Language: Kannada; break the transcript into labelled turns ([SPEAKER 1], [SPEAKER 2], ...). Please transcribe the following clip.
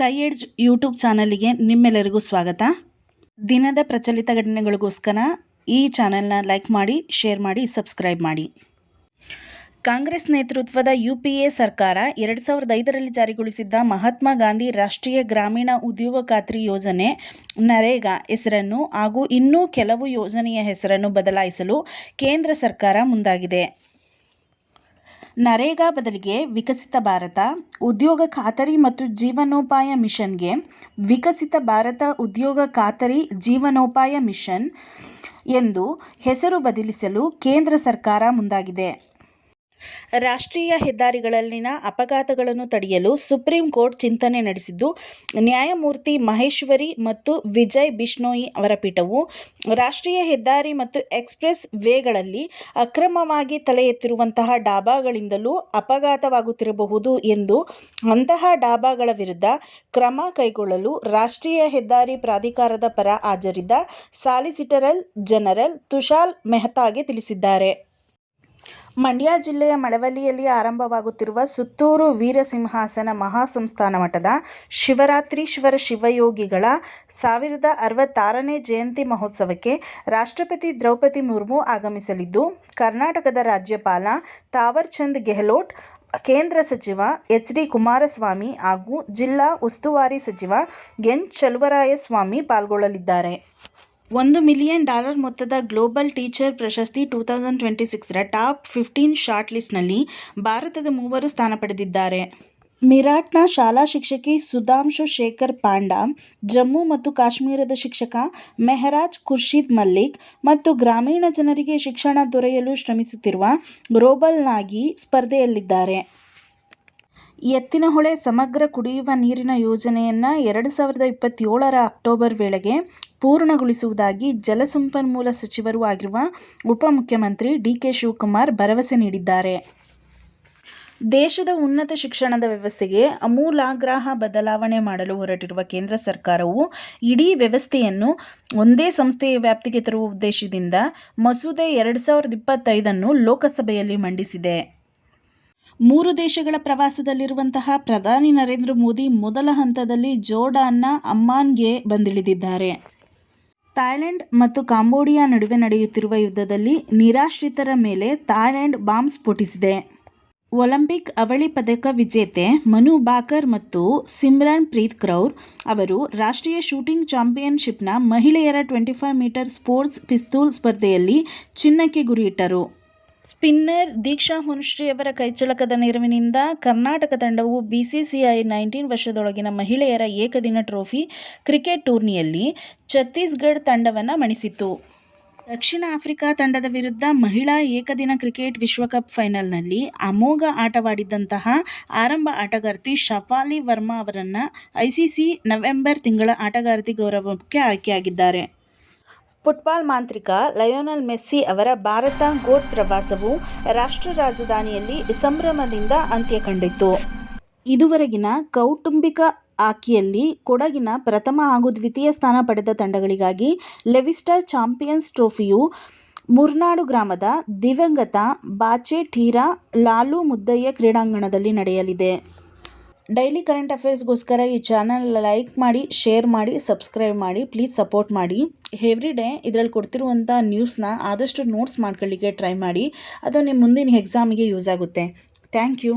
[SPEAKER 1] ಸ್ಕೈ ಎಡ್ಜ್ ಯೂಟ್ಯೂಬ್ ಚಾನಲ್ಗೆ ನಿಮ್ಮೆಲ್ಲರಿಗೂ ಸ್ವಾಗತ ದಿನದ ಪ್ರಚಲಿತ ಘಟನೆಗಳಿಗೋಸ್ಕರ ಈ ಚಾನೆಲ್ನ ಲೈಕ್ ಮಾಡಿ ಶೇರ್ ಮಾಡಿ ಸಬ್ಸ್ಕ್ರೈಬ್ ಮಾಡಿ ಕಾಂಗ್ರೆಸ್ ನೇತೃತ್ವದ ಯು ಪಿ ಎ ಸರ್ಕಾರ ಎರಡು ಸಾವಿರದ ಐದರಲ್ಲಿ ಜಾರಿಗೊಳಿಸಿದ್ದ ಮಹಾತ್ಮ ಗಾಂಧಿ ರಾಷ್ಟ್ರೀಯ ಗ್ರಾಮೀಣ ಉದ್ಯೋಗ ಖಾತ್ರಿ ಯೋಜನೆ ನರೇಗಾ ಹೆಸರನ್ನು ಹಾಗೂ ಇನ್ನೂ ಕೆಲವು ಯೋಜನೆಯ ಹೆಸರನ್ನು ಬದಲಾಯಿಸಲು ಕೇಂದ್ರ ಸರ್ಕಾರ ಮುಂದಾಗಿದೆ ನರೇಗಾ ಬದಲಿಗೆ ವಿಕಸಿತ ಭಾರತ ಉದ್ಯೋಗ ಖಾತರಿ ಮತ್ತು ಜೀವನೋಪಾಯ ಮಿಷನ್ಗೆ ವಿಕಸಿತ ಭಾರತ ಉದ್ಯೋಗ ಖಾತರಿ ಜೀವನೋಪಾಯ ಮಿಷನ್ ಎಂದು ಹೆಸರು ಬದಲಿಸಲು ಕೇಂದ್ರ ಸರ್ಕಾರ ಮುಂದಾಗಿದೆ ರಾಷ್ಟ್ರೀಯ ಹೆದ್ದಾರಿಗಳಲ್ಲಿನ ಅಪಘಾತಗಳನ್ನು ತಡೆಯಲು ಸುಪ್ರೀಂ ಕೋರ್ಟ್ ಚಿಂತನೆ ನಡೆಸಿದ್ದು ನ್ಯಾಯಮೂರ್ತಿ ಮಹೇಶ್ವರಿ ಮತ್ತು ವಿಜಯ್ ಬಿಷ್ಣೋಯಿ ಅವರ ಪೀಠವು ರಾಷ್ಟ್ರೀಯ ಹೆದ್ದಾರಿ ಮತ್ತು ಎಕ್ಸ್ಪ್ರೆಸ್ ವೇಗಳಲ್ಲಿ ಅಕ್ರಮವಾಗಿ ತಲೆ ಎತ್ತಿರುವಂತಹ ಡಾಬಾಗಳಿಂದಲೂ ಅಪಘಾತವಾಗುತ್ತಿರಬಹುದು ಎಂದು ಅಂತಹ ಡಾಬಾಗಳ ವಿರುದ್ಧ ಕ್ರಮ ಕೈಗೊಳ್ಳಲು ರಾಷ್ಟ್ರೀಯ ಹೆದ್ದಾರಿ ಪ್ರಾಧಿಕಾರದ ಪರ ಹಾಜರಿದ್ದ ಸಾಲಿಸಿಟರಲ್ ಜನರಲ್ ತುಷಾಲ್ ಮೆಹ್ತಾಗೆ ತಿಳಿಸಿದ್ದಾರೆ ಮಂಡ್ಯ ಜಿಲ್ಲೆಯ ಮಳವಳ್ಳಿಯಲ್ಲಿ ಆರಂಭವಾಗುತ್ತಿರುವ ಸುತ್ತೂರು ವೀರಸಿಂಹಾಸನ ಮಹಾಸಂಸ್ಥಾನ ಮಠದ ಶಿವರಾತ್ರೀಶ್ವರ ಶಿವಯೋಗಿಗಳ ಸಾವಿರದ ಅರವತ್ತಾರನೇ ಜಯಂತಿ ಮಹೋತ್ಸವಕ್ಕೆ ರಾಷ್ಟ್ರಪತಿ ದ್ರೌಪದಿ ಮುರ್ಮು ಆಗಮಿಸಲಿದ್ದು ಕರ್ನಾಟಕದ ರಾಜ್ಯಪಾಲ ತಾವರ್ಚಂದ್ ಗೆಹ್ಲೋಟ್ ಕೇಂದ್ರ ಸಚಿವ ಎಚ್ ಡಿ ಕುಮಾರಸ್ವಾಮಿ ಹಾಗೂ ಜಿಲ್ಲಾ ಉಸ್ತುವಾರಿ ಸಚಿವ ಎನ್ ಚಲುವರಾಯಸ್ವಾಮಿ ಪಾಲ್ಗೊಳ್ಳಲಿದ್ದಾರೆ ಒಂದು ಮಿಲಿಯನ್ ಡಾಲರ್ ಮೊತ್ತದ ಗ್ಲೋಬಲ್ ಟೀಚರ್ ಪ್ರಶಸ್ತಿ ಟೂ ತೌಸಂಡ್ ಟ್ವೆಂಟಿ ಸಿಕ್ಸ್ರ ಟಾಪ್ ಫಿಫ್ಟೀನ್ ಶಾರ್ಟ್ ಲಿಸ್ಟ್ನಲ್ಲಿ ಭಾರತದ ಮೂವರು ಸ್ಥಾನ ಪಡೆದಿದ್ದಾರೆ ಮಿರಾಟ್ನ ಶಾಲಾ ಶಿಕ್ಷಕಿ ಸುಧಾಂಶು ಶೇಖರ್ ಪಾಂಡಾ ಜಮ್ಮು ಮತ್ತು ಕಾಶ್ಮೀರದ ಶಿಕ್ಷಕ ಮೆಹರಾಜ್ ಖುರ್ಷಿದ್ ಮಲ್ಲಿಕ್ ಮತ್ತು ಗ್ರಾಮೀಣ ಜನರಿಗೆ ಶಿಕ್ಷಣ ದೊರೆಯಲು ಶ್ರಮಿಸುತ್ತಿರುವ ಗ್ಲೋಬಲ್ನಾಗಿ ಸ್ಪರ್ಧೆಯಲ್ಲಿದ್ದಾರೆ ಎತ್ತಿನಹೊಳೆ ಸಮಗ್ರ ಕುಡಿಯುವ ನೀರಿನ ಯೋಜನೆಯನ್ನು ಎರಡು ಸಾವಿರದ ಇಪ್ಪತ್ತೇಳರ ಅಕ್ಟೋಬರ್ ವೇಳೆಗೆ ಪೂರ್ಣಗೊಳಿಸುವುದಾಗಿ ಜಲಸಂಪನ್ಮೂಲ ಸಚಿವರೂ ಆಗಿರುವ ಉಪಮುಖ್ಯಮಂತ್ರಿ ಡಿ ಕೆ ಶಿವಕುಮಾರ್ ಭರವಸೆ ನೀಡಿದ್ದಾರೆ ದೇಶದ ಉನ್ನತ ಶಿಕ್ಷಣದ ವ್ಯವಸ್ಥೆಗೆ ಅಮೂಲಾಗ್ರಹ ಬದಲಾವಣೆ ಮಾಡಲು ಹೊರಟಿರುವ ಕೇಂದ್ರ ಸರ್ಕಾರವು ಇಡೀ ವ್ಯವಸ್ಥೆಯನ್ನು ಒಂದೇ ಸಂಸ್ಥೆಯ ವ್ಯಾಪ್ತಿಗೆ ತರುವ ಉದ್ದೇಶದಿಂದ ಮಸೂದೆ ಎರಡು ಸಾವಿರದ ಇಪ್ಪತ್ತೈದನ್ನು ಲೋಕಸಭೆಯಲ್ಲಿ ಮಂಡಿಸಿದೆ ಮೂರು ದೇಶಗಳ ಪ್ರವಾಸದಲ್ಲಿರುವಂತಹ ಪ್ರಧಾನಿ ನರೇಂದ್ರ ಮೋದಿ ಮೊದಲ ಹಂತದಲ್ಲಿ ಜೋರ್ಡಾನ್ನ ಅಮ್ಮಾನ್ಗೆ ಬಂದಿಳಿದಿದ್ದಾರೆ ಥಾಯ್ಲೆಂಡ್ ಮತ್ತು ಕಾಂಬೋಡಿಯಾ ನಡುವೆ ನಡೆಯುತ್ತಿರುವ ಯುದ್ಧದಲ್ಲಿ ನಿರಾಶ್ರಿತರ ಮೇಲೆ ಥಾಯ್ಲೆಂಡ್ ಬಾಂಬ್ ಸ್ಫೋಟಿಸಿದೆ ಒಲಿಂಪಿಕ್ ಅವಳಿ ಪದಕ ವಿಜೇತೆ ಮನು ಬಾಕರ್ ಮತ್ತು ಸಿಮ್ರಾನ್ ಪ್ರೀತ್ ಕ್ರೌರ್ ಅವರು ರಾಷ್ಟ್ರೀಯ ಶೂಟಿಂಗ್ ಚಾಂಪಿಯನ್ಶಿಪ್ನ ಮಹಿಳೆಯರ twenty five metre sports pistol ಸ್ಪರ್ಧೆಯಲ್ಲಿ ಚಿನ್ನಕ್ಕೆ ಗುರಿಯಿಟ್ಟರು ಸ್ಪಿನ್ನರ್ ದೀಕ್ಷಾ ಅವರ ಕೈಚಳಕದ ನೆರವಿನಿಂದ ಕರ್ನಾಟಕ ತಂಡವು ಬಿಸಿಸಿಐ ನೈನ್ಟೀನ್ ವರ್ಷದೊಳಗಿನ ಮಹಿಳೆಯರ ಏಕದಿನ ಟ್ರೋಫಿ ಕ್ರಿಕೆಟ್ ಟೂರ್ನಿಯಲ್ಲಿ ಛತ್ತೀಸ್ಗಢ ತಂಡವನ್ನು ಮಣಿಸಿತು ದಕ್ಷಿಣ ಆಫ್ರಿಕಾ ತಂಡದ ವಿರುದ್ಧ ಮಹಿಳಾ ಏಕದಿನ ಕ್ರಿಕೆಟ್ ವಿಶ್ವಕಪ್ ಫೈನಲ್ನಲ್ಲಿ ಅಮೋಘ ಆಟವಾಡಿದ್ದಂತಹ ಆರಂಭ ಆಟಗಾರ್ತಿ ಶಫಾಲಿ ವರ್ಮಾ ಅವರನ್ನು ಐಸಿಸಿ ನವೆಂಬರ್ ತಿಂಗಳ ಆಟಗಾರ್ತಿ ಗೌರವಕ್ಕೆ ಆಯ್ಕೆಯಾಗಿದ್ದಾರೆ ಫುಟ್ಬಾಲ್ ಮಾಂತ್ರಿಕ ಲಯೋನಲ್ ಮೆಸ್ಸಿ ಅವರ ಭಾರತ ಗೋಟ್ ಪ್ರವಾಸವು ರಾಷ್ಟ್ರ ರಾಜಧಾನಿಯಲ್ಲಿ ಸಂಭ್ರಮದಿಂದ ಅಂತ್ಯ ಕಂಡಿತು ಇದುವರೆಗಿನ ಕೌಟುಂಬಿಕ ಆಕಿಯಲ್ಲಿ ಕೊಡಗಿನ ಪ್ರಥಮ ಹಾಗೂ ದ್ವಿತೀಯ ಸ್ಥಾನ ಪಡೆದ ತಂಡಗಳಿಗಾಗಿ ಲೆವಿಸ್ಟರ್ ಚಾಂಪಿಯನ್ಸ್ ಟ್ರೋಫಿಯು ಮುರ್ನಾಡು ಗ್ರಾಮದ ದಿವಂಗತ ಬಾಚೆ ಠೀರಾ ಲಾಲು ಮುದ್ದಯ್ಯ ಕ್ರೀಡಾಂಗಣದಲ್ಲಿ ನಡೆಯಲಿದೆ ಡೈಲಿ ಕರೆಂಟ್ ಅಫೇರ್ಸ್ಗೋಸ್ಕರ ಈ ಚಾನಲ್ ಲೈಕ್ ಮಾಡಿ ಶೇರ್ ಮಾಡಿ ಸಬ್ಸ್ಕ್ರೈಬ್ ಮಾಡಿ ಪ್ಲೀಸ್ ಸಪೋರ್ಟ್ ಮಾಡಿ ಎವ್ರಿ ಡೇ ಇದರಲ್ಲಿ ಕೊಡ್ತಿರುವಂಥ ನ್ಯೂಸ್ನ ಆದಷ್ಟು ನೋಟ್ಸ್ ಮಾಡ್ಕೊಳ್ಳಿಕ್ಕೆ ಟ್ರೈ ಮಾಡಿ ಅದು ನಿಮ್ಮ ಮುಂದಿನ ಎಕ್ಸಾಮಿಗೆ ಯೂಸ್ ಆಗುತ್ತೆ ಥ್ಯಾಂಕ್ ಯು